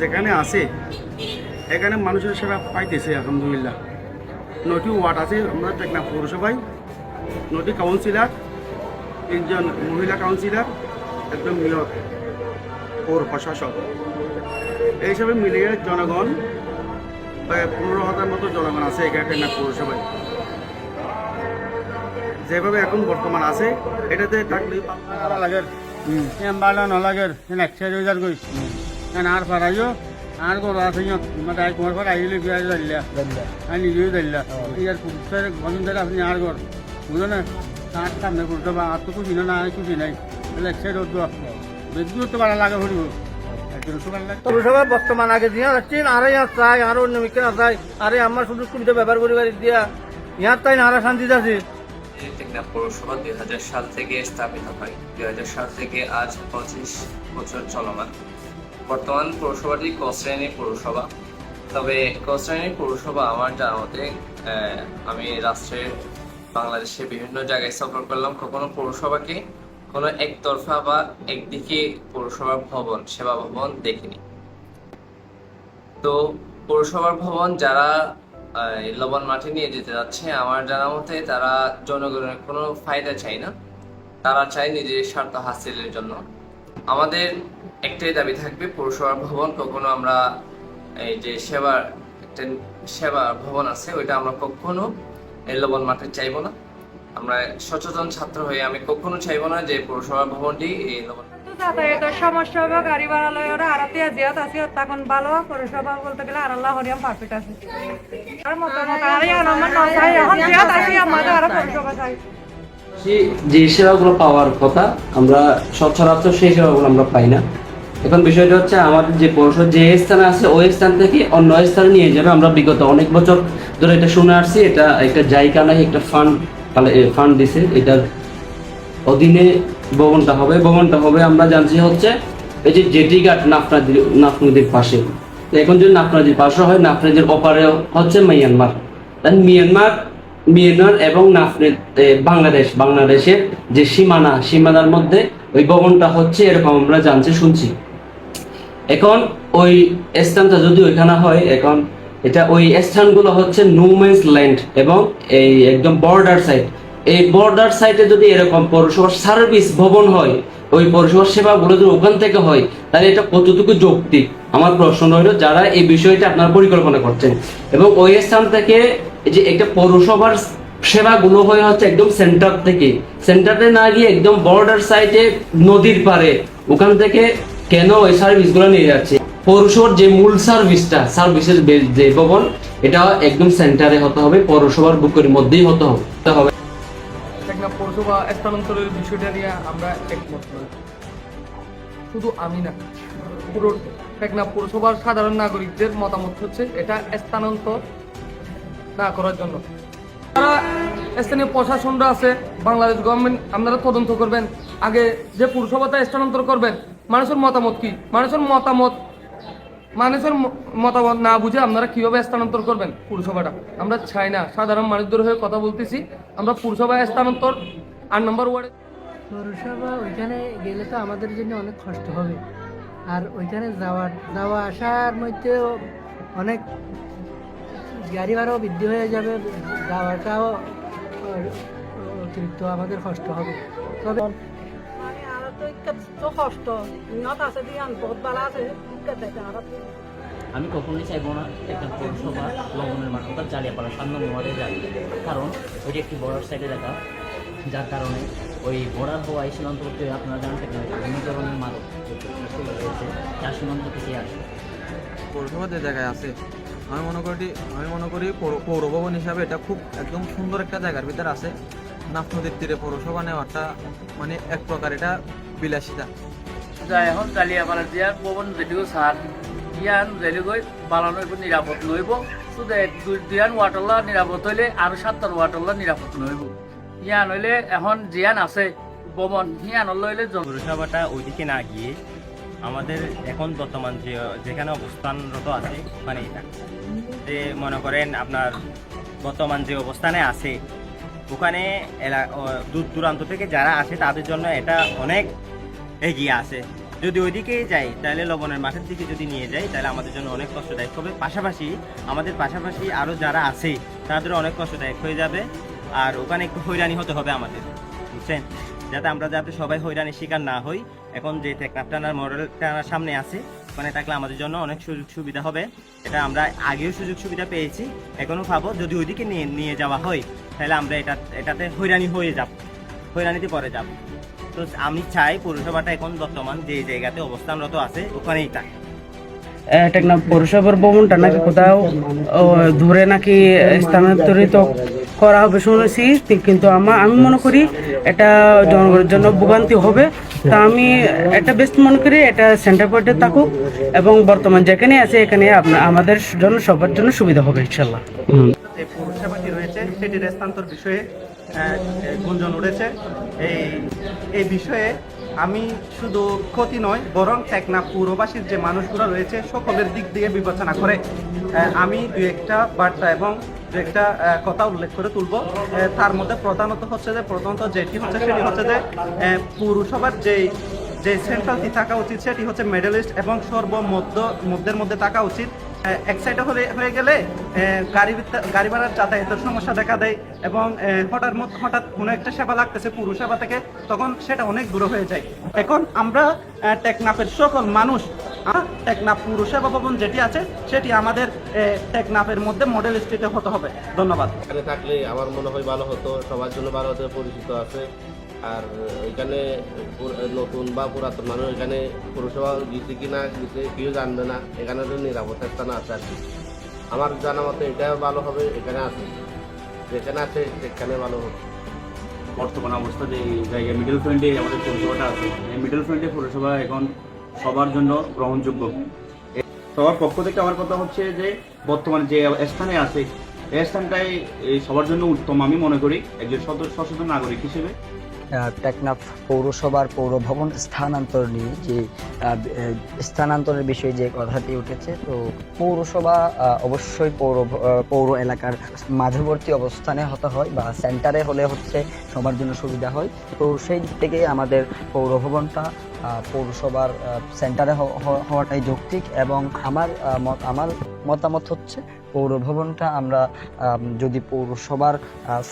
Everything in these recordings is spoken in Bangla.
যেখানে আছে, এখানে মানুষের সেবা পাইতেছে, আলহামদুলিল্লাহ। নটি ওয়ার্ড আছে, আমরা টেকনাফ পৌরসভায়, নটি কাউন্সিলার, তিনজন মহিলা কাউন্সিলার, একজন মেয়র পৌর প্রশাসক। এই হিসাবে মিলিয়ে জনগণ, প্রায় পনেরো হাজার মতো জনগণ আছে এখানে টেকনাফ পৌরসভায়। যেভাবে এখন বর্তমান আছে, এটাতে থাকলে লাগে এম্বালা নলাগে একশো হাজার কই আর ফারাইও আর গরু আছে মানে এক ঘর পর আইলে বিয়া দিলা আর নিজেও দিলা ইয়ার পুরুষের গজন ধরে আপনি আর ঘর বুঝলো না তার সামনে করতে বা আর তো খুশি না খুশি নাই একশো রোদ বেশি তো বাড়া লাগে লাগে পৌরসভা বর্তমান আগে দিয়া যাচ্ছি আরে ইয়ার চাই আরও অন্য মিকে না চাই আরে আমার সুযোগ সুবিধা ব্যবহার করি বাড়ি দিয়া ইয়ার তাই না আরও শান্তি আছে টেকনাফ পৌরসভা দুই হাজার সাল থেকে স্থাপিত হয় দুই হাজার সাল থেকে আজ পঁচিশ বছর চলমান বর্তমান পৌরসভাটি ক শ্রেণির পৌরসভা। তবে ক শ্রেণির পৌরসভা আমার জানা মতে আমি রাষ্ট্রের বাংলাদেশের বিভিন্ন জায়গায় সফর করলাম। কখনো পৌরসভাকে, কোনো একতরফা বা একদিকে পৌরসভার ভবন, সেবা ভবন দেখিনি। তো পৌরসভার ভবন যারা লবণ মাটি নিয়ে যেতে যাচ্ছে, আমার জানা মতে তারা জনগণের কোনো ফায়দা চায় না। তারা চায় নিজের স্বার্থ হাসিলের জন্য। আমাদের একটাই দাবি থাকবে, পৌরসভার ভবন, কখনো আমরা এই যে সেবার, একটা সেবা ভবন আছে, ওইটা আমরা কখনো লবণ মাঠে চাইব না। আমরা সচেতন ছাত্র হয়ে আমি কখনো চাইব না যে পৌরসভা ভবনটি এই লবণ সমস্যা হবে গাড়ি ভাড়া লয় ওরা জিয়াত আছে তখন ভালো, পৌরসভা বলতে গেলে আর আল্লাহ হরিয়াম পারফেক্ট আছে। আর মতামত আর আমার এখন জিয়াত আছে, আমাদের আর পৌরসভা চাই। যে- সেবাগুলো পাওয়ার কথা আমরা সচরাচর সেই সেবাগুলো আমরা পাই না। এখন বিষয়টা হচ্ছে আমাদের যে পৌরসভা, যে স্থানে আছে, ওই স্থান থেকে অন্য স্থানে নিয়ে যাবে। আমরা বিগত অনেক বছর ধরে এটা শুনে আসছি, এটা একটা জায়গা নাই, একটা ফান্ড ফান্ড দিছে। এটার অধীনে ভবনটা হবে। ভবনটা হবে, আমরা জানছি হচ্ছে এই যে জেটি ঘাট নাফ নদীর নাফ নদীর পাশে এখন যদি নাফ নদীর পাশে হয় নাফ নদীর ওপারে হচ্ছে মিয়ানমার। মিয়ানমার মিয়ানমার এবং নাফনে বাংলাদেশ। বাংলাদেশের যে সীমানা, সীমানার মধ্যে ওই ভবনটা হচ্ছে এরকম আমরা জানছি, শুনছি। এখন ওই স্থানটা যদি ওইখানে হয়, এখন এটা ওই স্থানগুলো হচ্ছে নোম্যান্স ল্যান্ড এবং এই একদম বর্ডার সাইড এই বর্ডার সাইডে যদি এরকম পৌরসভার সার্ভিস ভবন হয়, ওই পৌরসভার সেবাগুলো যদি ওখান থেকে হয়, তাহলে এটা কতটুকু যৌক্তিক? আমার প্রশ্ন হলো, যারা এই বিষয়টা আপনার পরিকল্পনা করছেন এবং ওই স্থান থেকে যে একটা পৌরসভার সেবাগুলো হয়ে হচ্ছে একদম সেন্টার থেকে। সেন্টারে না গিয়ে একদম বর্ডার সাইডে নদীর পারে ওখান থেকে কেন ওই সার্ভিসগুলো নিয়ে যাচ্ছে? পৌরসভার যে মূল সার্ভিসটা সার্ভিসের যে ভবন, এটা একদম সেন্টারে হতে হবে, পৌরসভার বুকের মধ্যেই হতে হবে পৌরসভা স্থানান্তরের বিষয়টা নিয়ে আমরা একমত শুধু আমি না, পুরো টেকনাফ পৌরসভার সাধারণ নাগরিকদের মতামত হচ্ছে এটা স্থানান্তর না করার জন্য। তারা স্থানীয় প্রশাসনরা আছে, বাংলাদেশ গভর্নমেন্ট আপনারা তদন্ত করবেন। আগে যে পৌরসভাটা স্থানান্তর করবেন, মানুষের মতামত কি? মানুষের মতামত মানুষের মতামত না বুঝে আপনারা কীভাবে স্থানান্তর করবেন পুরসভাটা? আমরা চাই না। সাধারণ মানুষদের হয়ে কথা বলতেছি। আমরা পুরসভা স্থানান্তর। আট নম্বর ওয়ার্ডে পৌরসভা ওইখানে গেলে তো আমাদের জন্য অনেক কষ্ট হবে। আর ওইখানে যাওয়ার যাওয়া আসার মধ্যেও অনেক গাড়ি ভাড়াও বৃদ্ধি হয়ে যাবে যাওয়াটাও অতিরিক্ত আমাদের কষ্ট হবে। তবে কষ্ট ইনত আছে দিয়ান বহুত ভালো আছে আমি কখনোই চাইব না একটা পৌরসভা লবণের মাঠ অর্থাৎ জালিয়াপাড়া নম্বর ওয়ার্ডে যাবে। কারণ ওইটি একটি বড় সাইডে দেখা যার কারণে ওই বর্ডার হওয়া এই সীমান্তবর্তী হয়ে আপনারা জানতে পারেন বিভিন্ন ধরনের মাদক রয়েছে যার সীমান্ত থেকে আসে। পৌরসভা যে জায়গায় আছে আমি মনে করি আমি মনে করি পৌর- পৌর ভবন হিসাবে এটা খুব একদম সুন্দর একটা জায়গার ভিতরে আছে। নাফ নদীর তীরে পৌরসভা নেওয়াটা মানে এক প্রকার এটা বিলাসিতা। যা এখন জালিয়াপাড়া দিয়ার পবন যেটুকু সার ইয়ান যেটুকুই বানানো নিরাপদ নইব শুধু এক দুই দিয়ান ওয়াটারলা নিরাপদ হইলে আর সাতটার ওয়াটারলা নিরাপদ নইব ইয়ান হইলে এখন জিয়ান আছে পবন হিয়ান লইলে জন পৌরসভাটা ওইদিকে না গিয়ে আমাদের এখন বর্তমান যে, যেখানে অবস্থানরত আছে মানে এটা। যে মনে করেন আপনার বর্তমান যে অবস্থানে আছে, ওখানে দূর দূরান্ত থেকে যারা আসে তাদের জন্য এটা অনেক এগিয়ে আছে। যদি ওইদিকেই যাই, তাহলে লবণের মাঠের দিকে যদি নিয়ে যাই, তাহলে আমাদের জন্য অনেক কষ্টদায়ক। হবে পাশাপাশি আমাদের পাশাপাশি আরও যারা আছে তাদের অনেক কষ্টদায়ক হয়ে যাবে। আর ওখানে একটু হয়রানি হতে হবে আমাদের, বুঝছেন? যাতে আমরা যাতে সবাই হয়রানির শিকার না হই। এখন যে টেকনাফ টানার মডেল টানার সামনে আছে, ওখানে থাকলে আমাদের জন্য অনেক সুযোগ সুবিধা হবে। এটা আমরা আগেও সুযোগ সুবিধা পেয়েছি এখনও পাবো। যদি ওইদিকে নিয়ে নিয়ে যাওয়া হয়, তাহলে আমরা এটা, এটাতে হয়রানি হয়ে যাব, হয়রানিতে পরে যাব। তো আমি চাই পৌরসভাটা এখন বর্তমান যে জায়গাতে অবস্থানরত আছে, ওখানেই থাক। পৌরসভার ভবনটা নাকি কোথাও দূরে নাকি স্থানান্তরিত করা হবে শুনেছি কিন্তু আমার আমি মনে করি এটা জনগণের জন্য ভোগান্তি হবে। তা আমি এটা বেস্ট মনে করি এটা সেন্টার পয়েন্টে থাকুক এবং বর্তমান যেখানে আছে এখানে আপনা- আমাদের জন্য সবার জন্য সুবিধা হবে ইনশাল্লাহ। যে পৌরসভাটি রয়েছে সেটির স্থানান্তর বিষয়ে গুঞ্জন উঠেছে। এই এই বিষয়ে আমি শুধু ক্ষতি নয় বরং টেকনাফ পৌরবাসীর যে মানুষগুলো রয়েছে সকলের দিক দিয়ে বিবেচনা করে আমি দু একটা বার্তা এবং একটা কথা উল্লেখ করে তুলব। তার মধ্যে প্রধানত হচ্ছে যে, প্রধানত যেটি হচ্ছে সেটি হচ্ছে যে পৌরসভার যেই, যে সেন্ট্রালটি থাকা উচিত, সেটি হচ্ছে মেডেলিস্ট এবং সর্বমধ্য, মধ্যের মধ্যে থাকা উচিত। এক সাইডে হলে, হয়ে গেলে গাড়ি গাড়ি ভাড়ার যাতায়াতের সমস্যা দেখা দেয় এবং হঠাৎ হঠাৎ কোনো একটা সেবা লাগতেছে পুরো সেবা থেকে, তখন সেটা অনেক দূর হয়ে যায়। এখন আমরা টেকনাফের সকল মানুষ টেকনাফ পুরসেবা ভবন যেটি আছে সেটি আমাদের টেকনাফের মধ্যে মডেল স্ট্রিটে হতে হবে। ধন্যবাদ। এখানে থাকলে আমার মনে হয় ভালো হতো সবার জন্য ভালো হতো পরিচিত আছে। আর এখানে নতুন বা পুরাতন মানুষ এখানে পুরসভা গেছে কি না গেছে কেউ জানবে না। এখানে তো নিরাপত্তা স্থান আছে আর কি। আমার জানা মতে এটাও ভালো হবে এখানে আছে। যেখানে আছে সেখানে ভালো হবে। বর্তমান অবস্থা যে জায়গায় মিডল পয়েন্টে আমাদের পৌরসভাটা আছে এই মিডল পয়েন্টে পৌরসভা এখন সবার জন্য গ্রহণযোগ্য। সবার পক্ষ থেকে আমার কথা হচ্ছে যে বর্তমানে যে স্থানে আছে এই স্থানটাই সবার জন্য উত্তম আমি মনে করি একজন সচেতন নাগরিক হিসেবে। টেকনাফ পৌরসভার পৌর ভবন স্থানান্তর নিয়ে যে স্থানান্তরের বিষয়ে যে কথাটি উঠেছে তো পৌরসভা অবশ্যই পৌর পৌর এলাকার মাঝবর্তী অবস্থানে হতে হয় বা সেন্টারে হলে হচ্ছে সবার জন্য সুবিধা হয়। তো সেই দিক থেকে আমাদের পৌর ভবনটা আহ, পৌরসভার সেন্টারে হওয়াটাই যৌক্তিক এবং আমার আমার মতামত হচ্ছে পৌর ভবনটা আমরা যদি পৌরসভার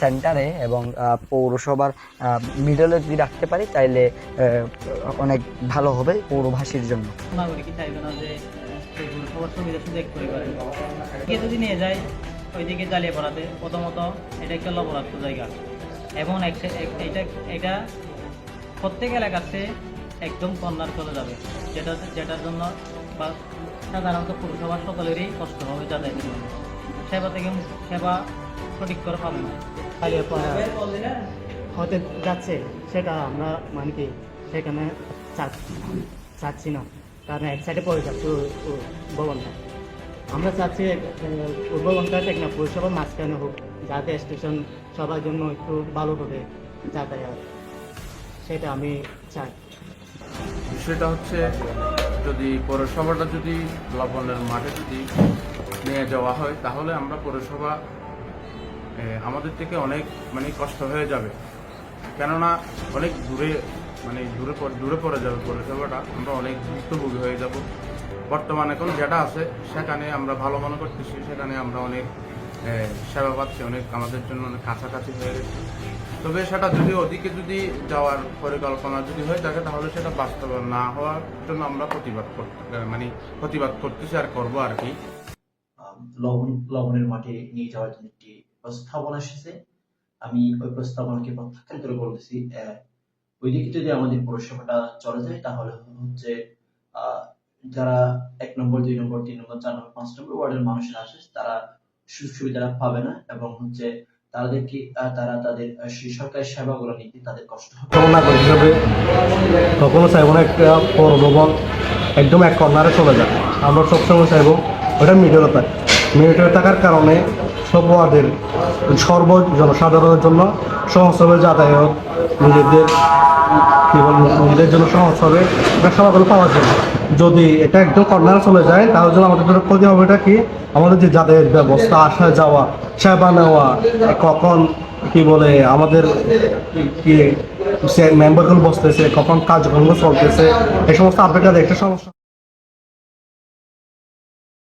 সেন্টারে এবং পৌরসভার মিডলে যদি রাখতে পারি তাইলে অনেক ভালো হবে পৌরবাসীর জন্য। যদি নিয়ে যায়, ওইদিকে জ্বালিয়ে পড়াতে, প্রথমত এটা একটা লবণাক্ত জায়গা। এবং এটা এটা প্রত্যেক এলাকাতে একদম কর্নার চলে যাবে। যেটা যেটার জন্য বা সাধারণত পুরসভার সকলেরই কষ্ট হবে যাতায়াতের জন্য। সেবা থেকে সেবা সঠিক করে পাবে না। হতে যাচ্ছে সেটা আমরা মানে কি সেখানে চাচ্ছি না। কারণ এক সাইডে পড়ে যাচ্ছে ভবনটা। আমরা চাচ্ছি আহ, ওই ভবনটা টেকনা পৌরসভার মাঝখানে হোক যাতে স্টেশন সবার জন্য একটু ভালো হবে যাতায়াত। সেটা আমি চাই। বিষয়টা হচ্ছে যদি পৌরসভাটা যদি লবণের মাঠে যদি নিয়ে যাওয়া হয়, তাহলে আমরা পৌরসভা আমাদের থেকে অনেক মানে কষ্ট হয়ে যাবে। কেননা অনেক দূরে মানে দূরে দূরে পড়ে যাবে পৌরসভাটা, আমরা অনেক ভুক্তভোগী হয়ে যাব। বর্তমানে এখন যেটা আছে সেখানে আমরা ভালো মনে করতেছি সেখানে আমরা অনেক সেবা পাচ্ছি অনেক আমাদের জন্য অনেক কাছাকাছি হয়ে গেছে। তবে সেটা যদি ওদিকে যদি যাওয়ার পরিকল্পনা যদি হয়ে থাকে, তাহলে সেটা বাস্তবায়ন না হওয়ার জন্য আমরা প্রতিবাদ করতে মানে প্রতিবাদ করতেছি আর করব আর কি। লবণ, লবণের মাঠে নিয়ে যাওয়ার জন্য একটি প্রস্তাবনা এসেছে। আমি ওই প্রস্তাবনাকে প্রত্যাখ্যান করে বলতেছি ওইদিকে যদি আমাদের পৌরসভাটা চলে যায়, তাহলে হচ্ছে যারা এক নম্বর, দুই নম্বর, তিন নম্বর, চার নম্বর, পাঁচ নম্বর ওয়ার্ডের মানুষেরা আছে তারা সুযোগ সুবিধাটা পাবে না এবং হচ্ছে তাদেরকে তারা তাদের সেই সরকারি সেবাগুলো নিতে তাদের কষ্ট হবে। হিসাবে চাইব না একটা পৌর ভবন একদম এক কর্নারে চলে যায় আমরা সবসময় চাইব ওটা মিডিয়াতে থাকে মিডিয়াতে থাকার কারণে সব ওয়ার্ডের সর্ব জনসাধারণের জন্য সহজ হবে যাতায়াত নিজেদের কি বলব নিজেদের জন্য সহজ হবে এটা সবাইগুলো পাওয়া জন্য। যদি এটা একদম কর্নারে চলে যায়, তাহলে জন্য আমাদের জন্য ক্ষতি হবে এটা কি? আমাদের যে যাদের ব্যবস্থা আসা যাওয়া, সেবা নেওয়া, কখন কি বলে আমাদের কি মেম্বারগুলো বসতেছে, কখন কাজকর্ম চলতেছে, এই সমস্ত আপডেটটা একটা সমস্যা।